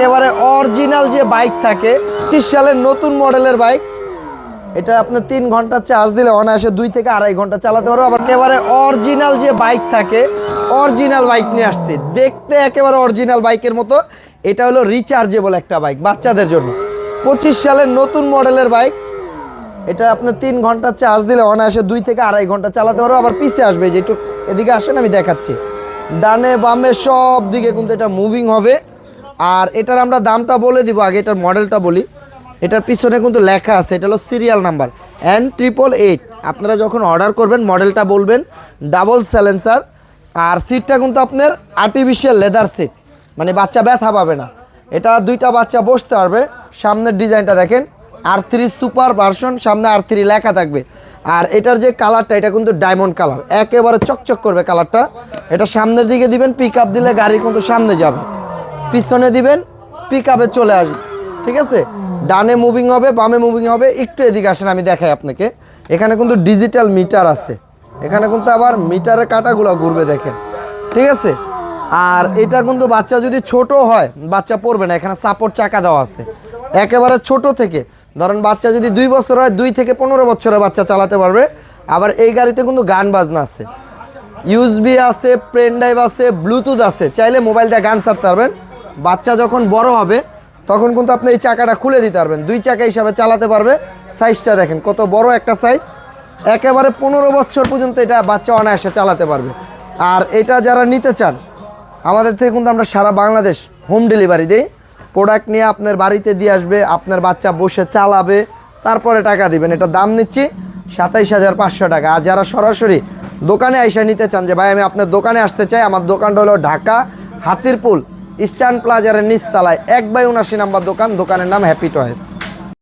একেবারে অরিজিনাল যে বাইক থাকে, তিরিশ সালের নতুন মডেলের বাইক এটা আপনার তিন ঘণ্টা চার্জ দিলে অনায়াসে দুই থেকে আড়াই ঘণ্টা চালাতে পারব। আবার একেবারে অরিজিনাল যে বাইক থাকে অরিজিনাল বাইক নিয়ে আসছি। দেখতে একেবারে অরিজিনাল বাইকের মতো। এটা হলো রিচার্জেবল একটা বাইক বাচ্চাদের জন্য। পঁচিশ সালের নতুন মডেলের বাইক এটা আপনার তিন ঘণ্টা চার্জ দিলে অনায়াসে দুই থেকে আড়াই ঘণ্টা চালাতে পারব। আবার পিছে আসবে, যে একটু এদিকে আসেন, আমি দেখাচ্ছি। ডানে বামে সব দিকে কিন্তু এটা মুভিং হবে। আর এটার আমরা দামটা বলে দিব, আগে এটার মডেলটা বলি। এটার পিছনে কিন্তু লেখা আছে, এটা হলো serial number N triple eight আপনারা যখন অর্ডার করবেন, মডেলটা বলবেন ডাবল স্যালেন্সার আর সিটটা কিন্তু আপনার আর্টিফিশিয়াল লেদার সিট মানে বাচ্চা ব্যথা পাবে না। এটা দুইটা বাচ্চা বসতে পারবে, সামনের ডিজাইনটা দেখেন আর থ্রি সুপার ভার্সন সামনে আর থ্রি লেখা থাকবে। আর এটার যে কালারটা এটা কিন্তু ডায়মন্ড কালার একেবারে চকচক করবে কালারটা এটা সামনের দিকে দিবেন পিক দিলে গাড়ি কিন্তু সামনে যাবে। পিছনে দিবেন পিক আপে চলে আসবে। ঠিক আছে? ডানে মুভিং হবে, বামে মুভিং হবে, একটু এদিকে আসেন, আমি দেখাই আপনাকে। এখানে কিন্তু ডিজিটাল মিটার আছে। এখানে কিন্তু আবার মিটারের কাটাগুলো ঘুরবে, দেখেন। ঠিক আছে? আর এটা কিন্তু বাচ্চা যদি ছোট হয়, বাচ্চা পড়বে না, এখানে সাপোর্ট চাকা দেওয়া আছে। একেবারে ছোট থেকে, ধরেন বাচ্চা যদি দুই বছর হয়, দুই থেকে পনেরো বছরের বাচ্চা চালাতে পারবে। আবার এই গাড়িতে কিন্তু গান বাজনা আছে। ইউএসবি আছে পেন ড্রাইভ আছে ব্লুটুথ আছে। চাইলে মোবাইল দিয়ে গান ছাড়তে পারবেন। বাচ্চা যখন বড় হবে, তখন কিন্তু আপনি এই চাকাটা খুলে দিতে পারবেন। দুই চাকা হিসাবে চালাতে পারবে। সাইজটা দেখেন, কত বড় একটা সাইজ। একেবারে পনেরো বছর পর্যন্ত এটা বাচ্চা অনায়াসে চালাতে পারবে। আর এটা যারা নিতে চান, আমাদের থেকে কিন্তু আমরা সারা বাংলাদেশ হোম ডেলিভারি দিই। প্রোডাক্ট নিয়ে আপনার বাড়িতে দিয়ে আসবে, আপনার বাচ্চা বসে চালাবে, তারপরে টাকা দিবেন। এটা দাম নিচ্ছি সাতাইশ হাজার পাঁচশো টাকা। আর যারা সরাসরি দোকানে আইসা নিতে চান, যে ভাই আমি আপনার দোকানে আসতে চাই, আমার দোকানটা হলো ঢাকা হাতিরপুল ইস্টার্ন প্লাজারের নিচতলায় এক বাই উনাশি নাম্বার দোকান দোকানের নাম হ্যাপি টয়েস